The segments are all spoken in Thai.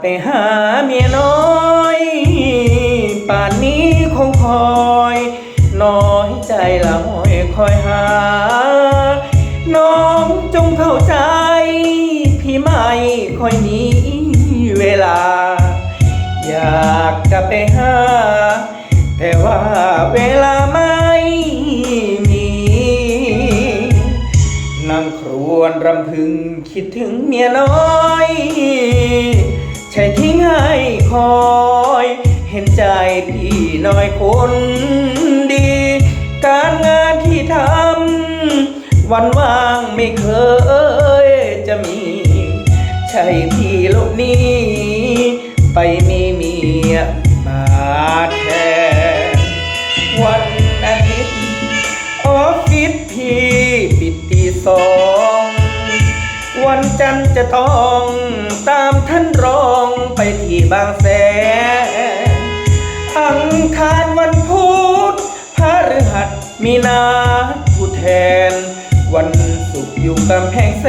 ไปหาเมียน้อย ป่านนี้คงคอย น้อยใจละหอยคอยหา น้องจงเข้าใจ พี่ไม่คอยมีเวลา อยากจะไปหา แต่ว่าเวลาไม่มีนั่งครวนรำพึงคิดถึงเมียน้อย คอย เห็นใจพี่น้อยคนดี การงานที่ทำวันว่างไม่เคยจะมี ใช่พี่ลูกนี้ ไปมีเมียมาแทน วันจันทร์จะต้องตามท่านรองไปที่บางแสนอังคารวันพุธพฤหัสมีนาผู้แทน วันศุกร์อยู่กำแพงแส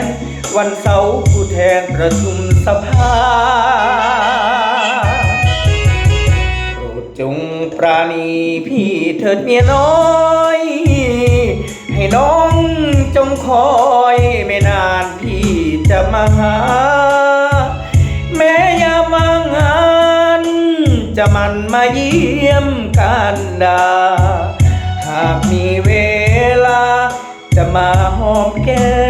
น วันเสาร์ผู้แทนประชุมสภาโปรดจงปราณีพี่เถิดเมียน้อย น้องจงคอยไม่นานพี่จะมาหา แม้ยามางงาน จะมันมาเยี่ยมกันดา หากมีเวลาจะมาหอมแก้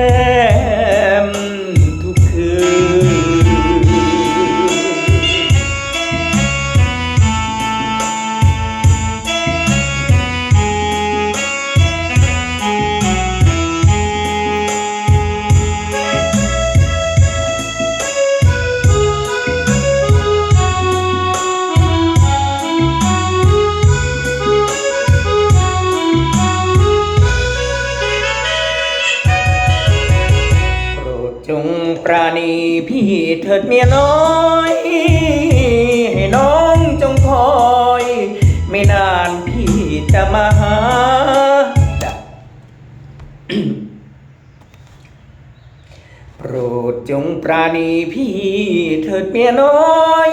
จงปราณีพี่เถิดเมียน้อยให้น้องจงคอย ไม่นานพี่จะมาหาโปรดจงปราณีพี่เถิดเมียน้อย